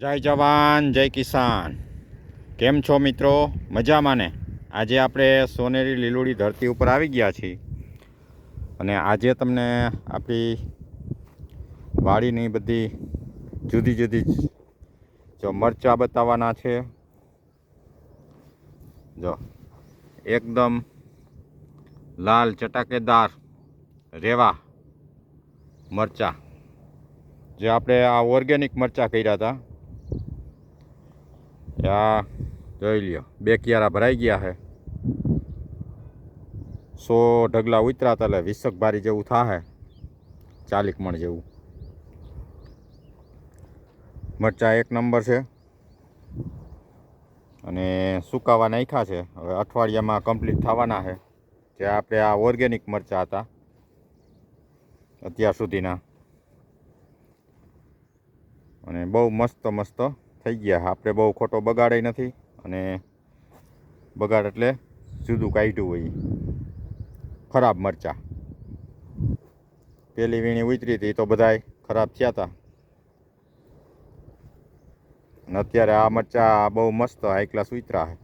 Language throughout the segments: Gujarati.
જય જવાન, જય કિસાન. કેમ છો મિત્રો? મજામાં ને? આજે આપણે સોનેરી લીલોડી ધરતી ઉપર આવી ગયા છીએ. અને આજે તમને આપણી વાડીની બધી જુદી જુદી જો મરચાં બતાવવાના છે. જો, એકદમ લાલ ચટાકેદાર રેવા મરચાં. જે આપણે આ ઓર્ગેનિક મરચાં કર્યા હતા. આ જોઈ લ્યો. બે કિયારા ભરાઈ ગયા છે. સો ઢગલા ઉતરા તલે વિસક બારી જેવું થાહે. ચાલીક મણ જેવું. મરચાં એક નંબર છે. અને સુકાવા નાખ્યા છે. હવે અઠવાડિયામાં કમ્પ્લીટ થવાના છે. જે આપણે આ ઓર્ગેનિક મરચાં હતા. અત્યાર સુધીના. અને બહુ મસ્ત મસ્ત થઈ ગયા. આપણે બહુ ખોટો બગાડે નથી અને બગાડ એટલે જુદું કાઢ્યું હોય. ખરાબ મરચાં. પેલી વીણી ઉતરી હતી તો બધાય ખરાબ થયા હતા અને અત્યારે આ મરચાં બહુ મસ્ત હાઈ ક્લાસ ઉતરા છે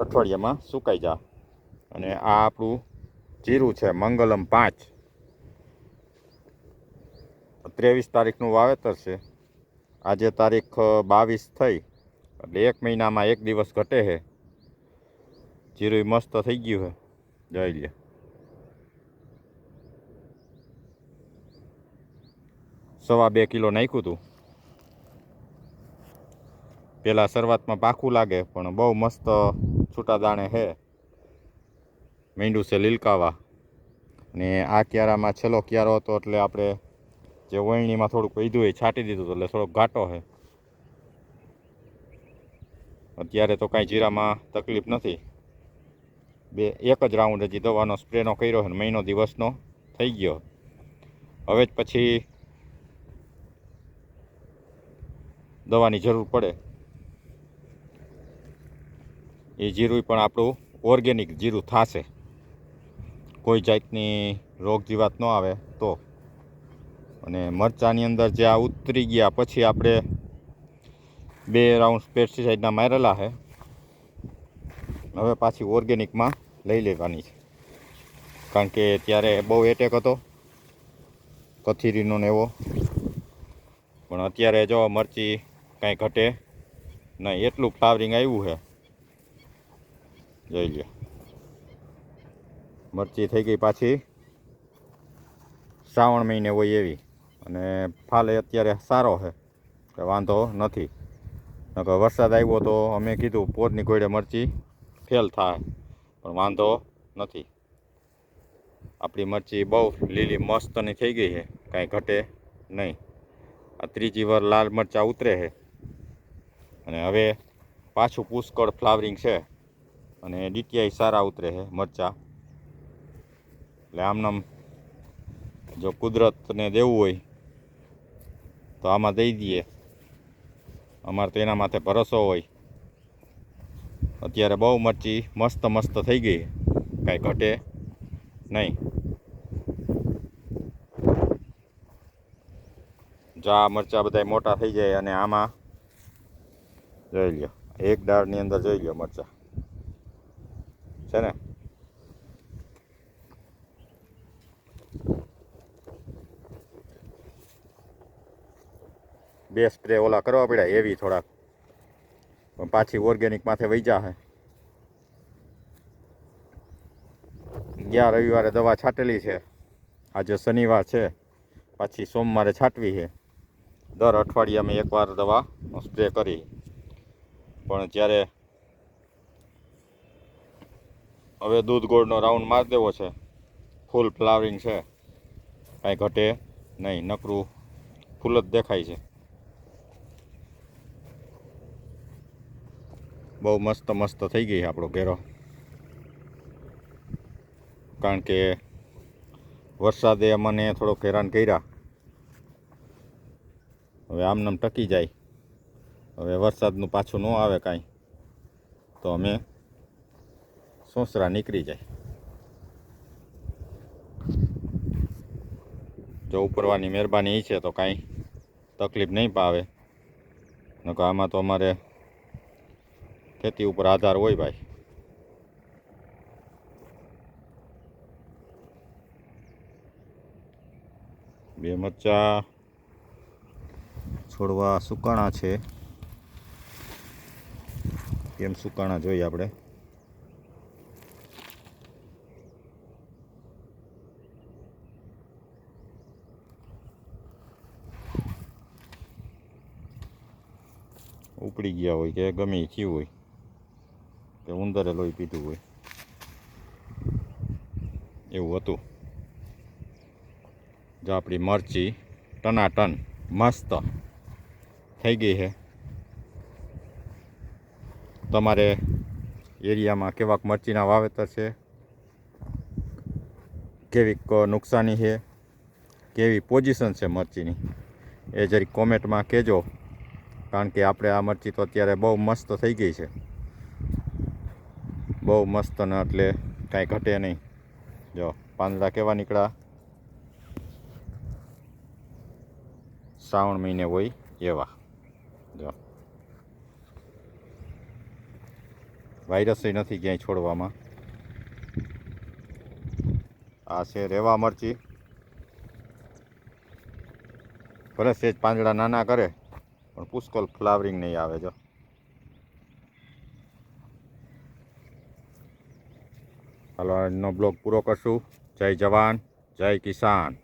અઠવાડિયામાં સુકાઈ જા. અને આ આપણું જીરું છે મંગલમ પાંચ. ત્રેવીસ તારીખનું વાવેતર છે. આજે તારીખ બાવીસ થઈ. એટલે એક મહિનામાં એક દિવસ ઘટે છે. જીરું મસ્ત થઈ ગયું છે. જોઈ લે સવા બે કિલો નાખ્યું હતું પહેલાં શરૂઆતમાં પાકું લાગે, પણ બહુ મસ્ત છૂટા દાણે છે. મીંડું છે લીલકાવા. અને આ ક્યારામાં છેલ્લો ક્યારો હતો, એટલે આપણે જે વણણીમાં થોડુંક વધ્યું એ છાંટી દીધું એટલે થોડોક ઘાટો છે અત્યારે તો કાંઈ જીરામાં તકલીફ નથી. બે, એક જ રાઉન્ડ હજી દવાનો સ્પ્રેનો કર્યો છે મહિનો દિવસનો થઈ ગયો. હવે જ પછી દવાની જરૂર પડે. એ જીરું પણ આપણું ઓર્ગેનિક જીરું થશે. કોઈ જાતની રોગ જીવાત ન આવે તો. અને મરચાંની અંદર જે આ ઉતરી ગયા, પછી આપણે બે રાઉન્ડ પેસ્ટિસાઇડના મારેલા છે. હવે પાછી ઓર્ગેનિકમાં લઈ લેવાની છે. કારણ કે ત્યારે બહુ એટેક હતો, કથીરીનો ને એવો. પણ અત્યારે જો મરચી કાંઈ ઘટે નહીં, એટલું ફ્લાવરિંગ આવ્યું છે. જોઈ લે મરચી થઈ ગઈ પાછી શ્રાવણ મહિને હોય એવી. અને ફાલે અત્યારે સારો છે. કે વાંધો નથી. નકર વરસાદ આવ્યો તો અમે કીધું પોતની કોઈડે મરચી ફેલ થાય. પણ વાંધો નથી. આપણી મરચી બહુ લીલી મસ્તની થઈ ગઈ છે. કાંઈ ઘટે નહીં. આ ત્રીજી વાર લાલ મરચાં ઉતરે છે. અને હવે પાછું પુષ્કળ ફ્લાવરિંગ છે. અને ડીટીઆઈ સારા ઉતરે છે મરચાં. એટલે આમનામ જો કુદરતને દેવું હોય તો આમાં દઈ દઈએ. અમારે તો એના માથે ભરોસો હોય. અત્યારે બહુ મરચી મસ્ત મસ્ત થઈ ગઈ. કાંઈ ઘટે નહીં. જા મરચા બધા મોટા થઈ જાય અને આમાં જોઈ લ્યો. એક દાળની અંદર જોઈ લ્યો મરચાં. છે ને? બે સ્પ્રે ઓલા કરવા પડ્યા, એવી થોડાક. પણ પાછી ઓર્ગેનિક માથે વૈજા હે. ગયા રવિવારે દવા છાંટેલી છે. આજે શનિવાર છે. પાછી સોમવારે છાંટવી છે. દર અઠવાડિયે અમે એકવાર દવા સ્પ્રે કરી. પણ જ્યારે હવે દૂધ ગોળનો રાઉન્ડ માર દેવો છે ફૂલ ફ્લાવરિંગ છે, કાંઈ ઘટે નહીં, નકરું ફૂલ જ દેખાય છે. બહુ મસ્ત મસ્ત થઈ ગઈ આપણો ઘેરો. કારણ કે વરસાદે અમને થોડોક હેરાન કર્યા. હવે આમનામ ટકી જાય. હવે વરસાદનું પાછું ન આવે કાંઈ. તો અમે સોસરા નીકળી જાય. જો ઉપરવાની મહેરબાની એ છે તો કાંઈ તકલીફ નહીં પાવે. નકર આમાં તો અમારે ખેતી ઉપર આધાર હોય ભાઈ. બે મરચા છોડવા સુકાણા છે. કેમ સુકાણા જોઈએ આપણે? ઉપડી ગયા હોય કે ગમે થયું હોય. કે ઉંદરે લોહી પીધું હોય. એવું હતું. જો આપણી મરચી ટનાટન મસ્ત થઈ ગઈ છે. તમારે એરિયામાં કેવાક મરચીના વાવેતર છે? કેવીક નુકસાની છે? કેવી પોઝિશન છે મરચીની? એ જરીક કોમેન્ટમાં કહેજો. કારણ કે આપણે આ મરચી તો અત્યારે બહુ મસ્ત થઈ ગઈ છે. બહુ મસ્ત ને એટલે કાંઈ ઘટે નહીં. જો, પાંદડા કેવા નીકળ્યા? શ્રાવણ મહિને હોય એવા. જો. વાયરસ નથી ક્યાંય છોડવામાં. આ છે રેવા મરચી. ભલે સેજ પાંદડા નાના કરે, પણ પુષ્કળ ફ્લાવરિંગ નહીં આવે, જો. હાલો આજનો બ્લોગ પૂરો કરશું. જય જવાન જય કિસાન.